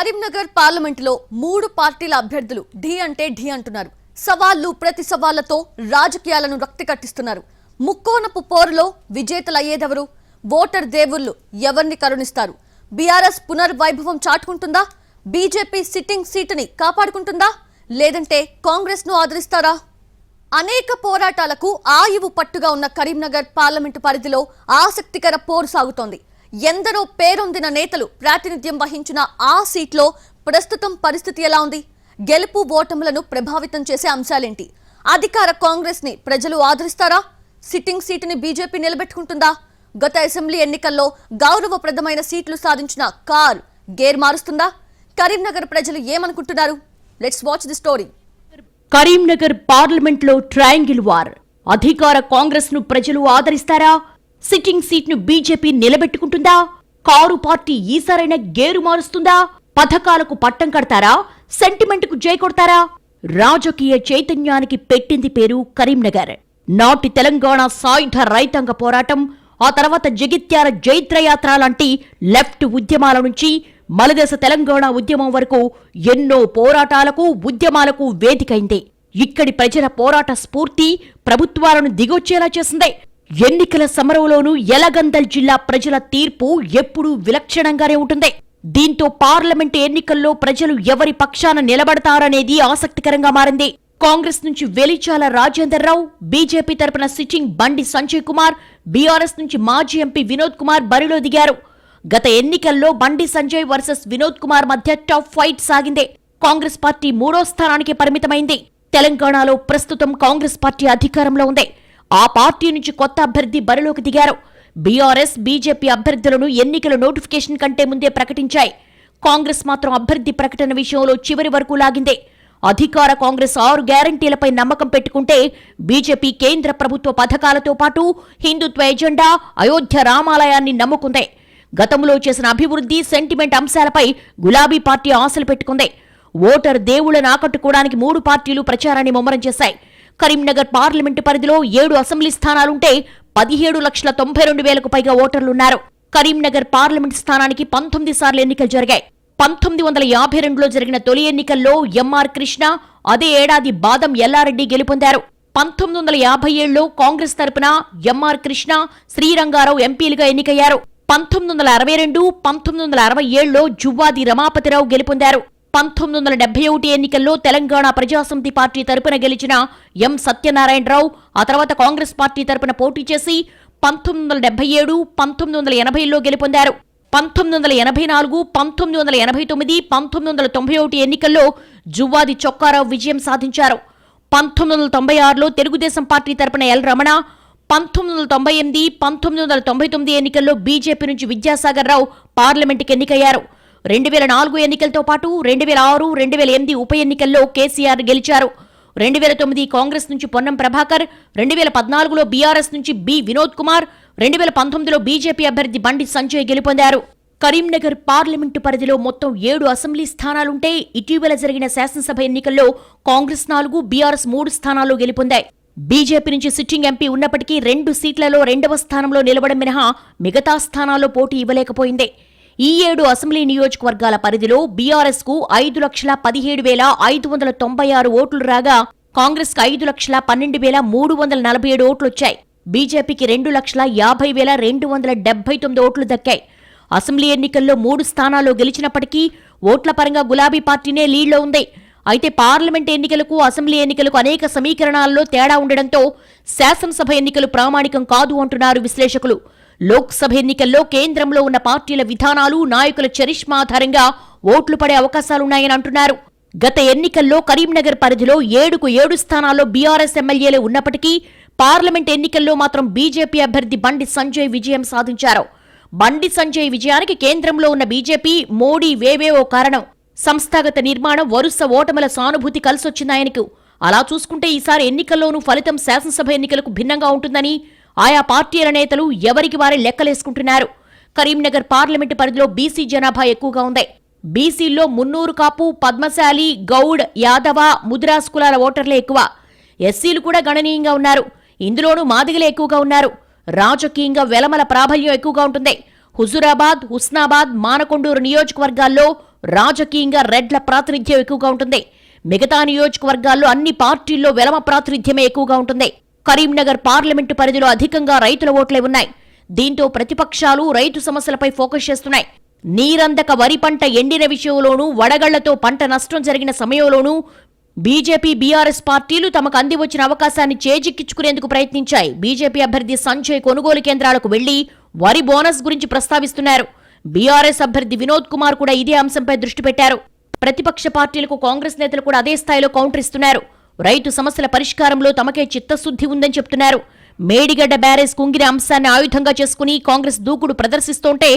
కరీంనగర్ పార్లమెంటులో మూడు పార్టీల అభ్యర్థులు ఢీ అంటే ఢీ అంటున్నారు. సవాళ్ళు ప్రతి సవాళ్ళతో రాజకీయాలను రక్తి కట్టిస్తున్నారు. ముక్కోనపు పోరులో విజేతలయ్యేదెవరు? ఓటర్ దేవుళ్ళు ఎవరిని కరుణిస్తారు? బీఆర్ఎస్ పునర్వైభవం చాటుకుంటుందా? బీజేపీ సిట్టింగ్ సీటుని కాపాడుకుంటుందా? లేదంటే కాంగ్రెస్ను ఆదరిస్తారా? అనేక పోరాటాలకు ఆయువు పట్టుగా ఉన్న కరీంనగర్ పార్లమెంటు పరిధిలో ఆసక్తికర పోరు సాగుతోంది. ఎందరో పేరొందిన నేతలు ప్రాతినిధ్యం వహించిన ఆ సీట్లో ప్రస్తుతం పరిస్థితి ఎలా ఉంది? గెలుపు ఓటములను ప్రభావితం చేసే అంశాలేంటి? అధికార కాంగ్రెస్ని ప్రజలు ఆదరిస్తారా? Sitting సీటుని BJP నిలబెట్టుకుంటుందా? గత అసెంబ్లీ ఎన్నికల్లో గౌరవప్రదమైన సీట్లు సాధించిన కార్ గేర్ మారుస్తుందా? కరీంనగర్ ప్రజలు ఏమనుకుంటున్నారు? Let's watch the story Karimnagar పార్లమెంట్లో ట్రయాంగిల్ వార్. అధికార కాంగ్రెస్ను ప్రజలు ఆదరిస్తారా? సిట్టింగ్ సీట్ను బీజేపీ నిలబెట్టుకుంటుందా? కారు పార్టీ ఈసారైనా గేరు మారుస్తుందా? పథకాలకు పట్టం కడతారా? సెంటిమెంట్కు జై కొడతారా? రాజకీయ చైతన్యానికి పెట్టింది పేరు కరీంనగర్. నాటి తెలంగాణ సాయుధ రైతాంగ పోరాటం ఆ తర్వాత జగిత్యాల జైత్రయాత్ర లాంటి లెఫ్ట్ ఉద్యమాల నుంచి మలదేశ తెలంగాణ ఉద్యమం వరకు ఎన్నో పోరాటాలకు ఉద్యమాలకు వేదికైంది. ఇక్కడి ప్రజల పోరాట స్ఫూర్తి ప్రభుత్వాలను దిగొచ్చేలా చేసిందే. ఎన్నికల సమరంలోనూ ఎలగందల్ జిల్లా ప్రజల తీర్పు ఎప్పుడూ విలక్షణంగానే ఉంటుంది. దీంతో పార్లమెంటు ఎన్నికల్లో ప్రజలు ఎవరి పక్షాన నిలబడతారనేది ఆసక్తికరంగా మారింది. కాంగ్రెస్ నుంచి వెలిచాల రాజేందర్ రావు బీజేపీ తరపున సిట్టింగ్ బండి సంజయ్ కుమార్ బీఆర్ఎస్ నుంచి మాజీ ఎంపీ వినోద్ కుమార్ బరిలో దిగారు. గత ఎన్నికల్లో బండి సంజయ్ వర్సెస్ వినోద్ కుమార్ మధ్య టఫ్ ఫైట్ సాగింది. కాంగ్రెస్ పార్టీ మూడో స్థానానికి పరిమితమైంది. తెలంగాణలో ప్రస్తుతం కాంగ్రెస్ పార్టీ అధికారంలో ఉంది. ఆ పార్టీ నుంచి కొత్త అభ్యర్థి బరిలోకి దిగారు. బీఆర్ఎస్ బీజేపీ అభ్యర్థులను ఎన్నికల నోటిఫికేషన్ కంటే ముందే ప్రకటించాయి. కాంగ్రెస్ మాత్రం అభ్యర్థి ప్రకటన విషయంలో చివరి వరకు లాగిందే. అధికార కాంగ్రెస్ ఆరు గ్యారంటీలపై నమ్మకం పెట్టుకుంటే బీజేపీ కేంద్ర ప్రభుత్వ పథకాలతో పాటు హిందుత్వ ఎజెండా అయోధ్య రామాలయాన్ని నమ్ముకుందే. గతంలో చేసిన అభివృద్ధి సెంటిమెంట్ అంశాలపై గులాబీ పార్టీ ఆశలు పెట్టుకుంది. ఓటర్ దేవుళ్ళను ఆకట్టుకోవడానికి మూడు పార్టీలు ప్రచారాన్ని ముమ్మరం చేశాయి. కరీంనగర్ పార్లమెంటు పరిధిలో ఏడు అసెంబ్లీ స్థానాలుంటే పదిహేడు లక్షల తొంభై రెండు వేలకు పైగా ఓటర్లున్నారు. కరీంనగర్ పార్లమెంట్ స్థానానికి పంతొమ్మిది సార్లు ఎన్నికలు జరిగాయి. పంతొమ్మిది వందల యాభై రెండులో జరిగిన తొలి ఎన్నికల్లో ఎంఆర్ కృష్ణ అదే ఏడాది బాదం ఎల్లారెడ్డి గెలుపొందారు. పంతొమ్మిది వందల యాభై ఏడులో కాంగ్రెస్ తరపున ఎంఆర్ కృష్ణ శ్రీరంగారావు ఎంపీలుగా ఎన్నికయ్యారు. పంతొమ్మిది వందల అరవై రెండు పంతొమ్మిది వందల అరవై ఏడులో జువ్వాది రమాపతిరావు గెలుపొందారు. పంతొమ్మిది వందల డెబ్బై ఒకటి ఎన్నికల్లో తెలంగాణ ప్రజాసమితి పార్టీ తరపున గెలిచిన ఎం సత్యనారాయణరావు ఆ తర్వాత కాంగ్రెస్ పార్టీ తరపున పోటీ చేసి పంతొమ్మిది వందల డెబ్బై ఏడు పంతొమ్మిది వందల ఎనభైలో గెలుపొందారు. పంతొమ్మిది వందల ఎనభై నాలుగు పంతొమ్మిది వందల ఎనభై తొమ్మిది పంతొమ్మిది వందల తొంభై ఒకటి ఎన్నికల్లో జువ్వాది చొక్కారావు విజయం సాధించారు. పంతొమ్మిది వందల తొంభై ఆరులో తెలుగుదేశం పార్టీ తరపున ఎల్ రమణ పంతొమ్మిది వందల తొంభై ఎనిమిది పంతొమ్మిది వందల తొంభై తొమ్మిది ఎన్నికల్లో బీజేపీ నుంచి విద్యాసాగర్ రావు పార్లమెంటుకి ఎన్నికయ్యారు. రెండు వేల నాలుగు ఎన్నికలతో పాటు రెండు వేల ఆరు రెండు వేల ఎనిమిది ఉప ఎన్నికల్లో కేసీఆర్ గెలిచారు. రెండు వేల తొమ్మిది కాంగ్రెస్ నుంచి పొన్నం ప్రభాకర్ రెండు వేల పద్నాలుగులో బీఆర్ఎస్ నుంచి బి వినోద్ కుమార్ రెండు వేల పంతొమ్మిదిలో బీజేపీ అభ్యర్థి బండి సంజయ్ గెలుపొందారు. కరీంనగర్ పార్లమెంటు పరిధిలో మొత్తం ఏడు అసెంబ్లీ స్థానాలుంటే ఇటీవల జరిగిన శాసనసభ ఎన్నికల్లో కాంగ్రెస్ నాలుగు బీఆర్ఎస్ మూడు స్థానాల్లో గెలుపొందాయి. బీజేపీ నుంచి సిట్టింగ్ ఎంపీ ఉన్నప్పటికీ రెండు సీట్లలో రెండవ స్థానంలో నిలవడం మినహా మిగతా స్థానాల్లో పోటీ ఇవ్వలేకపోయింది. ఈ ఏడు అసెంబ్లీ నియోజకవర్గాల పరిధిలో బీఆర్ఎస్కు ఐదు లక్షల పదిహేడు వేల ఐదు వందల తొంభై ఆరు ఓట్లు రాగా కాంగ్రెస్కు ఐదు లక్షల పన్నెండు వేల మూడు వందల నలభై ఏడు ఓట్లు వచ్చాయి. బీజేపీకి రెండు లక్షల యాభై వేల రెండు వందల డెబ్బై తొమ్మిది ఓట్లు దక్కాయి. అసెంబ్లీ ఎన్నికల్లో మూడు స్థానాల్లో గెలిచినప్పటికీ ఓట్ల పరంగా గులాబీ పార్టీనే లీడ్లో ఉంది. అయితే పార్లమెంట్ ఎన్నికలకు అసెంబ్లీ ఎన్నికలకు అనేక సమీకరణాల్లో తేడా ఉండడంతో శాసనసభ ఎన్నికలు ప్రామాణికం కాదు అంటున్నారు విశ్లేషకులు. లోక్సభ ఎన్నికల్లో కేంద్రంలో ఉన్న పార్టీల విధానాలు నాయకుల చరిష్మా ఆధారంగా ఓట్లు పడే అవకాశాలున్నాయని అంటున్నారు. గత ఎన్నికల్లో కరీంనగర్ పరిధిలో ఏడుకు ఏడు స్థానాల్లో బీఆర్ఎస్ ఎమ్మెల్యేలు ఉన్నప్పటికీ పార్లమెంట్ ఎన్నికల్లో మాత్రం బీజేపీ అభ్యర్థి బండి సంజయ్ విజయం సాధించారు. బండి సంజయ్ విజయానికి కేంద్రంలో ఉన్న బీజేపీ మోడీ వేవేవో కారణం. సంస్థాగత నిర్మాణం వరుస ఓటముల సానుభూతి కలిసొచ్చిందాయనకు అలా చూసుకుంటే ఈసారి ఎన్నికల్లోనూ ఫలితం శాసనసభ ఎన్నికలకు భిన్నంగా ఉంటుందని ఆయా పార్టీల నేతలు ఎవరికి వారే లెక్కలేసుకుంటున్నారు? కరీంనగర్ పార్లమెంటు పరిధిలో బీసీ జనాభా ఎక్కువగా ఉంది. బీసీల్లో మున్నూరు కాపు పద్మశాలి గౌడ్ యాదవ ముద్రాస్ కులాల ఓటర్లే ఎక్కువ. ఎస్సీలు కూడా గణనీయంగా ఉన్నారు. ఇందులోనూ మాదిగలే ఎక్కువగా ఉన్నారు. రాజకీయంగా వెలమల ప్రాబల్యం ఎక్కువగా ఉంటుంది. హుజురాబాద్ హుస్నాబాద్ మానకొండూరు నియోజకవర్గాల్లో రాజకీయంగా రెడ్ల ప్రాతినిధ్యం ఎక్కువగా ఉంటుంది. మిగతా నియోజకవర్గాల్లో అన్ని పార్టీల్లో వెలమ ప్రాతినిధ్యమే ఎక్కువగా ఉంటుంది. కరీంనగర్ పార్లమెంటు పరిధిలో అధికంగా రైతుల ఓట్లే ఉన్నాయి. దీంతో ప్రతిపక్షాలు రైతు సమస్యలపై ఫోకస్ చేస్తున్నాయి. నీరందక వరి పంట ఎండిన విషయంలోనూ వడగళ్ళతో పంట నష్టం జరిగిన సమయంలోనూ బీజేపీ బీఆర్ఎస్ పార్టీలు తమకు అంది వచ్చిన అవకాశాన్ని చేజిక్కించుకునేందుకు ప్రయత్నించాయి. బీజేపీ అభ్యర్థి సంజయ్ కొనుగోలు కేంద్రాలకు వెళ్ళి వరి బోనస్ గురించి ప్రస్తావిస్తున్నారు. బీఆర్ఎస్ అభ్యర్థి వినోద్ కుమార్ కూడా ఇదే అంశంపై దృష్టి పెట్టారు. ప్రతిపక్ష పార్టీలకు కాంగ్రెస్ నేతలు కూడా అదే స్థాయిలో కౌంటర్ ఇస్తున్నారు. రైతు సమస్యల పరిష్కారంలో తమకే చిత్తశుద్ధి ఉందని చెప్తున్నారు. మేడిగడ్డ బ్యారేజ్ కుంగిన అంశాన్ని ఆయుధంగా చేసుకుని కాంగ్రెస్ దూకుడు ప్రదర్శిస్తుంటే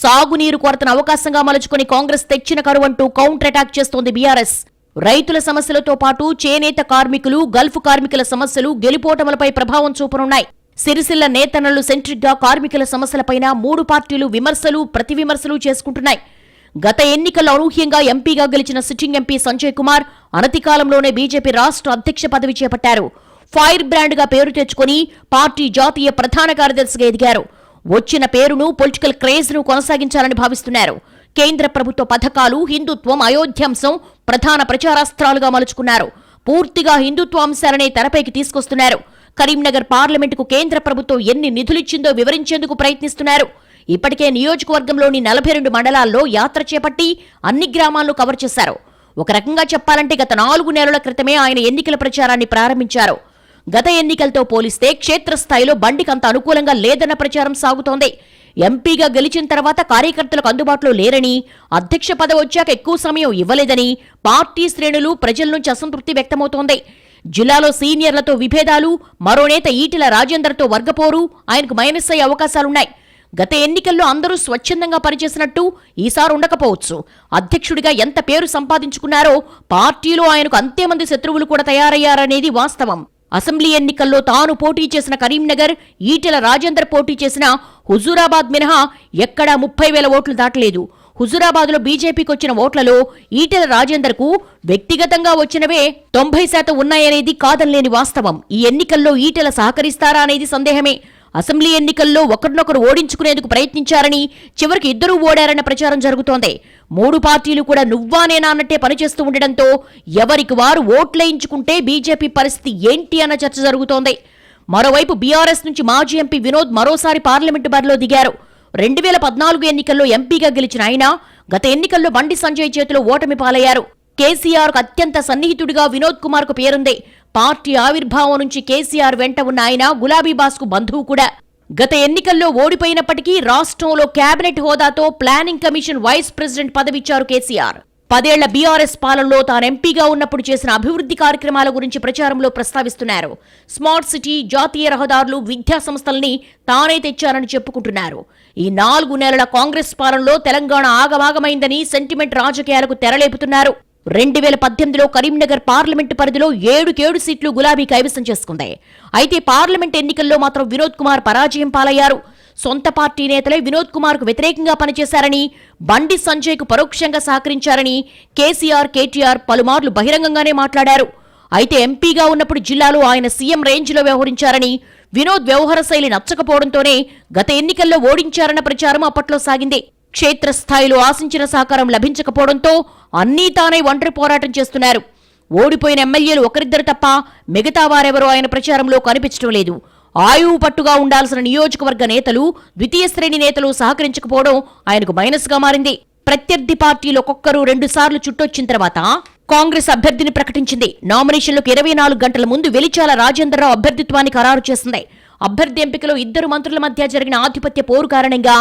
సాగునీరు కొరతను అవకాశంగా మలుచుకుని కాంగ్రెస్ తెచ్చిన కరువంటూ కౌంటర్ అటాక్ చేస్తోంది బీఆర్ఎస్. రైతుల సమస్యలతో పాటు చేనేత కార్మికులు గల్ఫ్ కార్మికుల సమస్యలు గెలుపోటములపై ప్రభావం చూపనున్నాయి. సిరిసిల్ల నేతనలు సెంట్రిక్గా కార్మికుల సమస్యలపైన మూడు పార్టీలు విమర్శలు ప్రతి విమర్శలు చేసుకుంటున్నాయి. గత ఎన్నికల్లో అనూహ్యంగా ఎంపీగా గెలిచిన సిట్టింగ్ ఎంపీ సంజయ్ కుమార్ అనతి కాలంలోనే బీజేపీ రాష్ట్ర అధ్యక్ష పదవి చేపట్టారు. ఫైర్ బ్రాండ్గా పేరు తెచ్చుకుని పార్టీ జాతీయ ప్రధాన కార్యదర్శిగా ఎదిగారు. వచ్చిన పేరును పొలిటికల్ క్రేజ్ను కొనసాగించాలని భావిస్తున్నారు. కేంద్ర ప్రభుత్వ పథకాలు హిందుత్వం అయోధ్యాంశం ప్రధాన ప్రచారాస్త్రాలుగా మలుచుకున్నారు. పూర్తిగా హిందుత్వ అంశాలనే తెరపైకి తీసుకొస్తున్నారు. కరీంనగర్ పార్లమెంటుకు కేంద్ర ప్రభుత్వం ఎన్ని నిధులిచ్చిందో వివరించేందుకు ప్రయత్నిస్తున్నారు. ఇప్పటికే నియోజకవర్గంలోని నలభై రెండు మండలాల్లో యాత్ర చేపట్టి అన్ని గ్రామాలను కవర్ చేశారు. ఒక రకంగా చెప్పాలంటే గత నాలుగు నెలల క్రితమే ఆయన ఎన్నికల ప్రచారాన్ని ప్రారంభించారు. గత ఎన్నికలతో పోలిస్తే క్షేత్రస్థాయిలో బండికి అంత అనుకూలంగా లేదన్న ప్రచారం సాగుతోంది. ఎంపీగా గెలిచిన తర్వాత కార్యకర్తలకు అందుబాటులో లేరని అధ్యక్ష పదవి వచ్చాక ఎక్కువ సమయం ఇవ్వలేదని పార్టీ శ్రేణులు ప్రజల నుంచి అసంతృప్తి వ్యక్తమవుతోంది. జిల్లాలో సీనియర్లతో విభేదాలు మరో నేత ఈటెల రాజేందర్తో వర్గపోరు ఆయనకు మైనస్ అయ్యే అవకాశాలున్నాయి. గత ఎన్నికల్లో అందరూ స్వచ్ఛందంగా పనిచేసినట్టు ఈసారి ఉండకపోవచ్చు. అధ్యక్షుడిగా ఎంత పేరు సంపాదించుకున్నారో పార్టీలో ఆయనకు అంతే మంది శత్రువులు కూడా తయారయ్యారనేది వాస్తవం. అసెంబ్లీ ఎన్నికల్లో తాను పోటీ చేసిన కరీంనగర్ ఈటెల రాజేందర్ పోటీ చేసిన హుజూరాబాద్ మినహా ఎక్కడా ముప్పై వేల ఓట్లు దాటలేదు. హుజూరాబాద్లో బీజేపీకి వచ్చిన ఓట్లలో ఈటెల రాజేందర్కు వ్యక్తిగతంగా వచ్చినవే తొంభై శాతం ఉన్నాయనేది కాదనలేని వాస్తవం. ఈ ఎన్నికల్లో ఈటెల సహకరిస్తారా అనేది సందేహమే. అసెంబ్లీ ఎన్నికల్లో ఒకరినొకరు ఓడించుకునేందుకు ప్రయత్నించారని చివరికి ఇద్దరూ ఓడారన్న ప్రచారం జరుగుతోంది. మూడు పార్టీలు కూడా నువ్వానేనా అన్నట్టే పనిచేస్తూ ఉండడంతో ఎవరికి వారు ఓట్లేయించుకుంటే బీజేపీ పరిస్థితి ఏంటి అన్న చర్చ జరుగుతోంది. మరోవైపు బీఆర్ఎస్ నుంచి మాజీ ఎంపీ వినోద్ మరోసారి పార్లమెంటు బరిలో దిగారు. రెండు వేల పద్నాలుగు ఎన్నికల్లో ఎంపీగా గెలిచిన ఆయన గత ఎన్నికల్లో బండి సంజయ్ చేతిలో ఓటమి పాలయ్యారు. కేసీఆర్ అత్యంత సన్నిహితుడిగా వినోద్ కుమార్కు పేరుంది. పార్టీ ఆవిర్భావం నుంచి కేసీఆర్ వెంట ఉన్న ఆయన గులాబీబాస్కు బంధువు కూడా. గత ఎన్నికల్లో ఓడిపోయినప్పటికీ రాష్ట్రంలో కేబినెట్ హోదాతో ప్లానింగ్ కమిషన్ వైస్ ప్రెసిడెంట్ పదవిచ్చారు కేసీఆర్. పదేళ్ళ బీఆర్ఎస్ పాలనలో తాను ఎంపీగా ఉన్నప్పుడు చేసిన అభివృద్ధి కార్యక్రమాల గురించి ప్రచారంలో ప్రస్తావిస్తున్నారు. స్మార్ట్ సిటీ జాతీయ రహదారులు విద్యా సంస్థల్ని తానే తెచ్చారని చెప్పుకుంటున్నారు. ఈ నాలుగు నెలల కాంగ్రెస్ పాలనలో తెలంగాణ ఆగమాగమైందని సెంటిమెంట్ రాజకీయాలకు తెరలేపుతున్నారు. రెండు వేల పద్దెనిమిదిలో కరీంనగర్ పార్లమెంటు పరిధిలో ఏడుకేడు సీట్లు గులాబీ కైవసం చేసుకుంది. అయితే పార్లమెంట్ ఎన్నికల్లో మాత్రం వినోద్ కుమార్ పరాజయం పాలయ్యారు. సొంత పార్టీ నేతలే వినోద్ కుమార్కు వ్యతిరేకంగా పనిచేశారని బండి సంజయ్కు పరోక్షంగా సహకరించారని కేసీఆర్ కేటీఆర్ పలుమార్లు బహిరంగంగానే మాట్లాడారు. అయితే ఎంపీగా ఉన్నప్పుడు జిల్లాలో ఆయన సీఎం రేంజ్లో వ్యవహరించారని వినోద్ వ్యవహార శైలి నచ్చకపోవడంతోనే గత ఎన్నికల్లో ఓడించారన్న ప్రచారం అప్పట్లో సాగింది. క్షేత్రస్థాయిలో ఆశించిన సహకారం లభించకపోవడంతో అన్నీ తానే ఒంటరి పోరాటం చేస్తున్నారు. ఓడిపోయిన ఎమ్మెల్యేలు ఒకరిద్దరు తప్ప మిగతా వారెవరూ ఆయన ప్రచారంలో కనిపించడం లేదు. ఆయువు పట్టుగా ఉండాల్సిన నియోజకవర్గ నేతలు ద్వితీయ శ్రేణి నేతలు సహకరించకపోవడం ఆయనకు మైనస్గా మారింది. ప్రత్యర్థి పార్టీలు ఒక్కొక్కరు రెండుసార్లు చుట్టొచ్చిన తర్వాత కాంగ్రెస్ అభ్యర్థిని ప్రకటించింది. నామినేషన్లకు ఇరవై నాలుగు గంటల ముందు వెలిచాల రాజేంద్రరావు అభ్యర్థిత్వాన్ని ఖరారు చేసింది. అభ్యర్థి ఎంపికలో ఇద్దరు మంత్రుల మధ్య జరిగిన ఆధిపత్య పోరు కారణంగా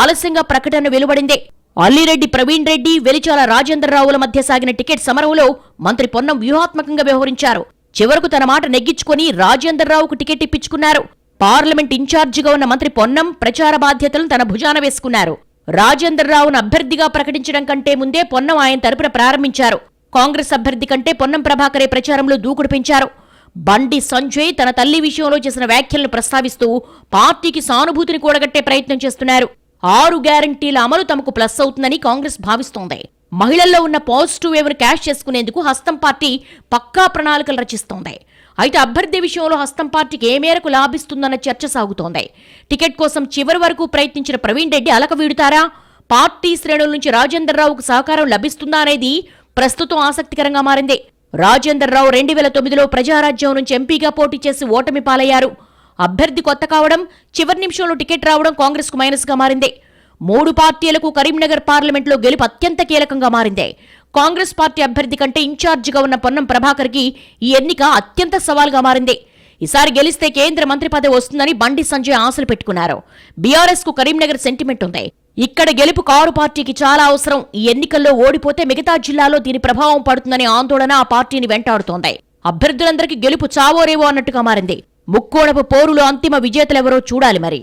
ఆలస్యంగా ప్రకటన వెలువడింది. అల్లిరెడ్డి ప్రవీణ్ రెడ్డి వెలిచాల రాజేంద్రరావుల మధ్య సాగిన టికెట్ సమరంలో మంత్రి పొన్నం వ్యూహాత్మకంగా వ్యవహరించారు. చివరకు తన మాట నెగ్గించుకుని రాజేంద్రరావుకు టికెట్ ఇప్పించుకున్నారు. పార్లమెంట్ ఇన్ఛార్జిగా ఉన్న మంత్రి పొన్నం ప్రచార బాధ్యతలను తన భుజాన వేసుకున్నారు. రాజేంద్రరావును అభ్యర్థిగా ప్రకటించడం కంటే ముందే పొన్నం ఆయన తరపున ప్రారంభించారు. కాంగ్రెస్ అభ్యర్థి కంటే పొన్నం ప్రభాకరే ప్రచారంలో దూకుడు పెంచారు. బండి సంజయ్ తన తల్లి విషయంలో చేసిన వ్యాఖ్యలను ప్రస్తావిస్తూ పార్టీకి సానుభూతిని కూడగట్టే ప్రయత్నం చేస్తున్నారు. ఆరు గ్యారంటీల అమలు తమకు ప్లస్ అవుతుందని కాంగ్రెస్ భావిస్తోంది. మహిళల్లో ఉన్న పాజిటివ్ వేవ్ను క్యాష్ చేసుకునేందుకు హస్తం పార్టీ పక్కా ప్రణాళికలు రచిస్తోంది. అయితే అభ్యర్థి విషయంలో హస్తం పార్టీకి ఏ మేరకు లాభిస్తుందన్న చర్చ సాగుతోంది. టికెట్ కోసం చివరి వరకు ప్రయత్నించిన ప్రవీణ్ రెడ్డి అలక వీడుతారా? పార్టీ శ్రేణుల నుంచి రాజేందర్ రావుకు సహకారం లభిస్తుందా అనేది ప్రస్తుతం ఆసక్తికరంగా మారింది. రాజేందర్ రావు రెండు వేల తొమ్మిదిలో ప్రజారాజ్యం నుంచి ఎంపీగా పోటీ చేసి ఓటమి పాలయ్యారు. అభ్యర్థి కొత్త కావడం చివరి నిమిషంలో టికెట్ రావడం కాంగ్రెస్కు మైనస్గా మారింది. మూడు పార్టీలకు కరీంనగర్ పార్లమెంట్లో గెలుపు అత్యంత కీలకంగా మారింది. కాంగ్రెస్ పార్టీ అభ్యర్థి కంటే ఇన్ఛార్జిగా ఉన్న పొన్నం ప్రభాకర్కి ఈ ఎన్నిక అత్యంత సవాల్గా మారింది. ఈసారి గెలిస్తే కేంద్ర మంత్రి పదవి వస్తుందని బండి సంజయ్ ఆశలు పెట్టుకున్నారు. బీఆర్ఎస్కు కరీంనగర్ సెంటిమెంట్ ఉంది. ఇక్కడ గెలుపు కారు పార్టీకి చాలా అవసరం. ఈ ఎన్నికల్లో ఓడిపోతే మిగతా జిల్లాలో దీని ప్రభావం పడుతుందనే ఆందోళన ఆ పార్టీని వెంటాడుతోంది. అభ్యర్థులందరికీ గెలుపు చావోరేవో అన్నట్టుగా మారింది. ముక్కోణపు పోరులో అంతిమ విజేతలెవరో చూడాలి మరి.